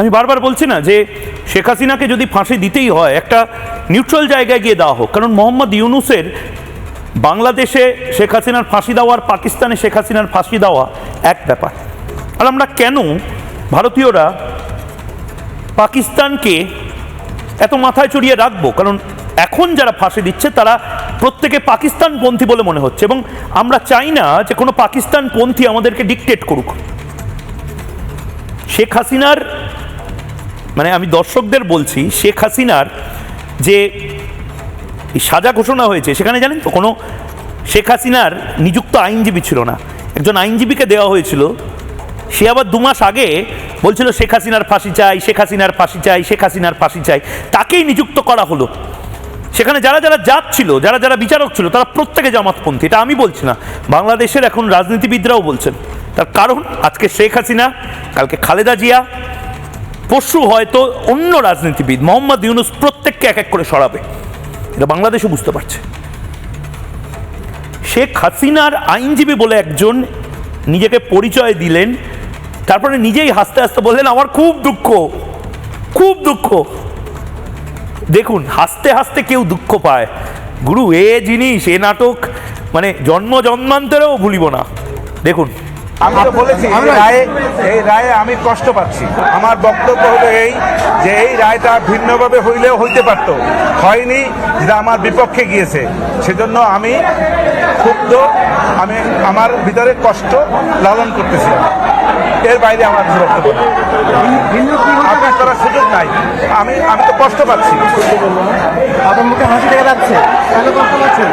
আমি বারবার বলছি না যে শেখ হাসিনাকে যদি ফাঁসি দিতেই হয়, একটা নিউট্রাল জায়গায় গিয়ে দেওয়া হোক। কারণ মোহাম্মদ ইউনুসের বাংলাদেশে শেখ হাসিনার ফাঁসি দেওয়া আর পাকিস্তানে শেখ হাসিনার ফাঁসি দেওয়া এক ব্যাপার। আর আমরা কেন ভারতীয়রা পাকিস্তানকে এত মাথায় চড়িয়ে রাখব? কারণ এখন যারা ফাঁসি দিচ্ছে, তারা প্রত্যেকে পাকিস্তানপন্থী বলে মনে হচ্ছে এবং আমরা চাই না যে কোনো পাকিস্তানপন্থী আমাদেরকে ডিকটেট করুক। শেখ হাসিনার মানে আমি দর্শকদের বলছি, শেখ হাসিনার যে সাজা ঘোষণা হয়েছে, সেখানে জানেন তো, কোনো শেখ হাসিনার নিযুক্ত আইনজীবী ছিল না। একজন আইনজীবীকে দেওয়া হয়েছিল, সে আবার দু মাস আগে বলছিল, শেখ হাসিনার ফাঁসি চাই, শেখ হাসিনার ফাঁসি চাই, শেখ হাসিনার ফাঁসি চাই। তাকেই নিযুক্ত করা হলো। সেখানে যারা যারা জাত ছিল, যারা যারা বিচারক ছিল, তারা প্রত্যেকে জামাতপন্থী, এটা আমি বলছি না। বাংলাদেশের এখন রাজনীতিবিদরাও বলছেন। তার কারণ, আজকে শেখ হাসিনা, কালকে খালেদা জিয়া পরশু হয়তো অন্য রাজনীতিবিদ, মোহাম্মদ ইউনুস প্রত্যেককে এক এক করে সরাবে। এটা বাংলাদেশও বুঝতে পারছে। শেখ হাসিনার আইনজীবী বলে একজন নিজেকে পরিচয় দিলেন, তারপরে নিজেই হাসতে হাসতে বললেন, আমার খুব দুঃখ খুব দুঃখ। দেখুন, হাসতে হাসতে কেউ দুঃখ পায়। গুরু, এ জিনিস, এ নাটক মানে জন্ম জন্মান্তরেও ভুলিব না। দেখুন আমি তো বলেছি এই রায়ে এই রায়ে আমি কষ্ট পাচ্ছি। আমার বক্তব্য হলো এই যে এই রায়টা ভিন্নভাবে হইলেও হইতে পারতো। হয়নি যেটা আমার বিপক্ষে গিয়েছে। সেজন্য আমি ক্ষুব্ধ আমি আমার ভিতরে কষ্ট লালন করতেছি। এর বাইরে আমার বক্তব্য। আপনার করার সুযোগ নাই। আমি আমি তো কষ্ট পাচ্ছি। আপনার মুখে হাসি দেখা যাচ্ছে। কষ্ট পাচ্ছেন